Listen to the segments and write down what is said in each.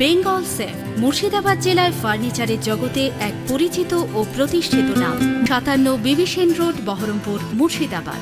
Bengal safe, Murshidabad জেলায় ফার্নিচারের জগতে এক পরিচিত ও প্রতিষ্ঠিত নাম। সাতান্ন বিবিসেন রোড, বহরমপুর, মুর্শিদাবাদ।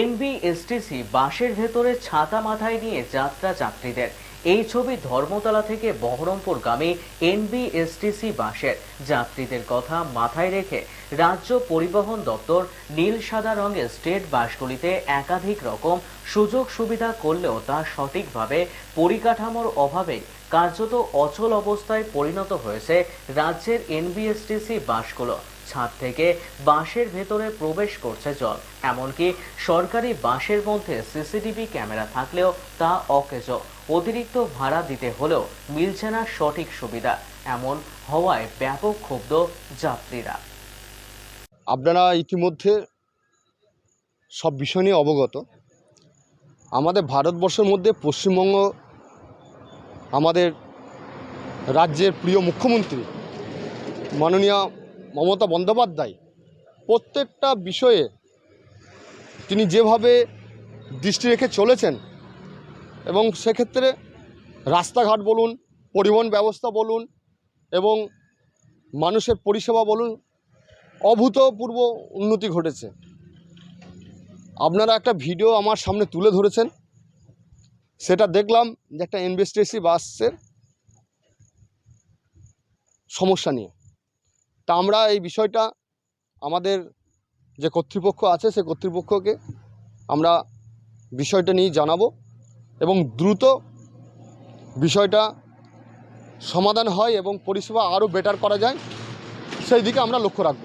এনবিএসটিসি বাসের ভেতরে ছাতা মাথায় নিয়ে যাত্রা যাত্রীদের। এই ছবি ধর্মতলা থেকে বহরমপুরগামী এনবিএসটিসি বাসের যাত্রীদের কথা মাথায় রেখে রাজ্য পরিবহন দপ্তর নীল সাদা রঙের স্টেট বাসগুলিতে একাধিক রকম সুযোগ সুবিধা করলেও তা সঠিকভাবে পরিকাঠামোর অভাবে কার্যত অচল অবস্থায় পরিণত হয়েছে রাজ্যের এনবিএসটিসি বাসগুলো। ছাদ থেকে বাসের ভেতরে প্রবেশ করছে জল, এমনকি সরকারি বাসের মধ্যে সিসিটিভি ক্যামেরা থাকলেও তা অকেজ। অতিরিক্ত ভাড়া দিতে হলেও মিলছে না সঠিক সুবিধা, এমন হওয়ায় ব্যাপক ক্ষুব্ধ যাত্রীরা। আপনারা ইতিমধ্যে সব বিষয় নিয়ে অবগত। আমাদের ভারতবর্ষের মধ্যে পশ্চিমবঙ্গ আমাদের রাজ্যের প্রিয় মুখ্যমন্ত্রী মাননীয় মমতা বন্দ্যোপাধ্যায় প্রত্যেকটা বিষয়ে তিনি যেভাবে দৃষ্টি রেখে চলেছেন এবং সেক্ষেত্রে রাস্তাঘাট বলুন, পরিবহন ব্যবস্থা বলুন এবং মানুষের পরিষেবা বলুন, অভূতপূর্ব উন্নতি ঘটেছে। আপনারা একটা ভিডিও আমার সামনে তুলে ধরেছেন। সেটা দেখলাম যে একটা ইনভেস্টেসি বাসের সমস্যা নিয়ে। তা আমরা এই বিষয়টা আমাদের যে কর্তৃপক্ষ আছে সে কর্তৃপক্ষকে আমরা বিষয়টা নিয়ে জানাব এবং দ্রুত বিষয়টা সমাধান হয় এবং পরিষেবা আরও বেটার করা যায়, সেই দিকে আমরা লক্ষ্য রাখব।